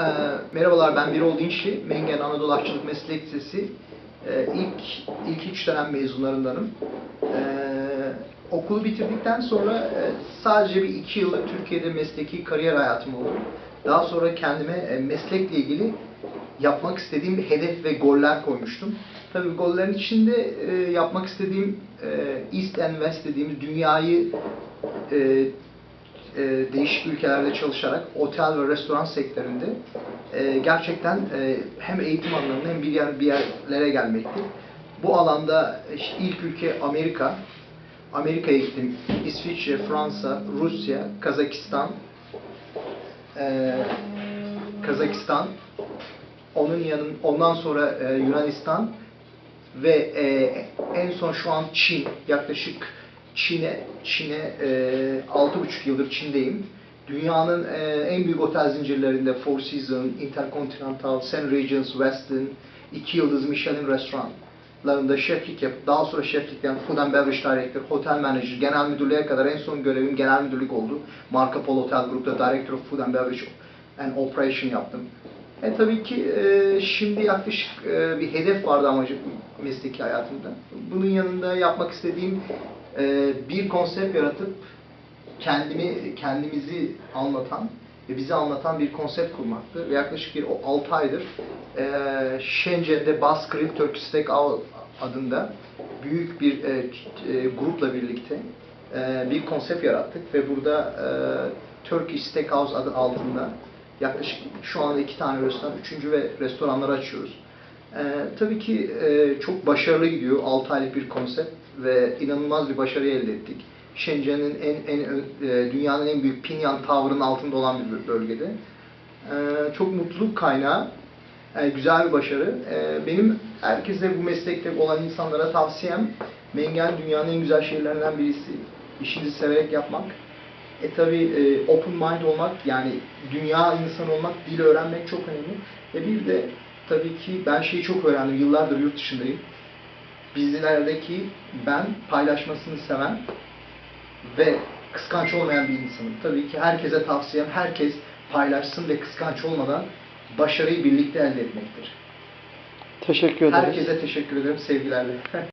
Ee, merhabalar ben Birol Dinçli, Mengen Anadolu Aşçılık Meslek Lisesi ee, ilk ilk üç dönem mezunlarındanım. Ee, okulu bitirdikten sonra e, sadece bir iki yıllık Türkiye'de mesleki kariyer hayatım oldu. Daha sonra kendime e, meslekle ilgili yapmak istediğim bir hedef ve goller koymuştum. Tabii gollerin içinde e, yapmak istediğim e, East and West dediğimiz dünyayı e, e, değişik ülkelerde çalışarak otel ve restoran sektöründe e, gerçekten e, hem eğitim anlamında hem bir, yer, bir yerlere gelmekti. Bu alanda işte ilk ülke Amerika. Amerika'ya gittim. İsviçre, Fransa, Rusya, Kazakistan, e, Kazakistan, onun yanın ondan sonra e, Yunanistan ve e, en son şu an Çin yaklaşık Çin'e Çin'e e, altı buçuk yıldır Çin'deyim. Dünyanın e, en büyük otel zincirlerinde Four Seasons, Intercontinental, Sen Regis, Westin, iki yıldız Michelin restoranlarında şeflik yap, daha sonra şeflikten Food and Beverage Director, Hotel Manager, genel müdürlüğe kadar en son görevim genel müdürlük oldu. Marco Polo Otel Group'ta Director of Food and Beverage and Operation yaptım. E tabii ki e, şimdi yaklaşık e, bir hedef vardı amacı mesleki hayatımda. Bunun yanında yapmak istediğim e, bir konsept yaratıp kendimi kendimizi anlatan ve bizi anlatan bir konsept kurmaktı. Ve yaklaşık bir 6 aydır e, Shenzhen'de Bas Grill Turkish Steakhouse adında büyük bir e, e, grupla birlikte e, bir konsept yarattık ve burada e, Turkish Steakhouse adı altında yaklaşık şu anda iki tane restoran, üçüncü ve restoranları açıyoruz. Ee, tabii ki e, çok başarılı gidiyor 6 aylık bir konsept ve inanılmaz bir başarı elde ettik. Shenzhen'in en, en e, dünyanın en büyük Pinyan Tower'ın altında olan bir bölgede. Ee, çok mutluluk kaynağı, e, güzel bir başarı. Ee, benim herkese bu meslekte olan insanlara tavsiyem Mengen dünyanın en güzel şehirlerinden birisi. İşinizi severek yapmak. E tabi e, open mind olmak yani dünya insanı olmak, dil öğrenmek çok önemli. Ve bir de tabii ki ben şeyi çok öğrendim. Yıllardır yurt dışındayım. Bizlerdeki ben paylaşmasını seven ve kıskanç olmayan bir insanım. Tabii ki herkese tavsiyem herkes paylaşsın ve kıskanç olmadan başarıyı birlikte elde etmektir. Teşekkür ederiz. Herkese teşekkür ederim sevgilerle.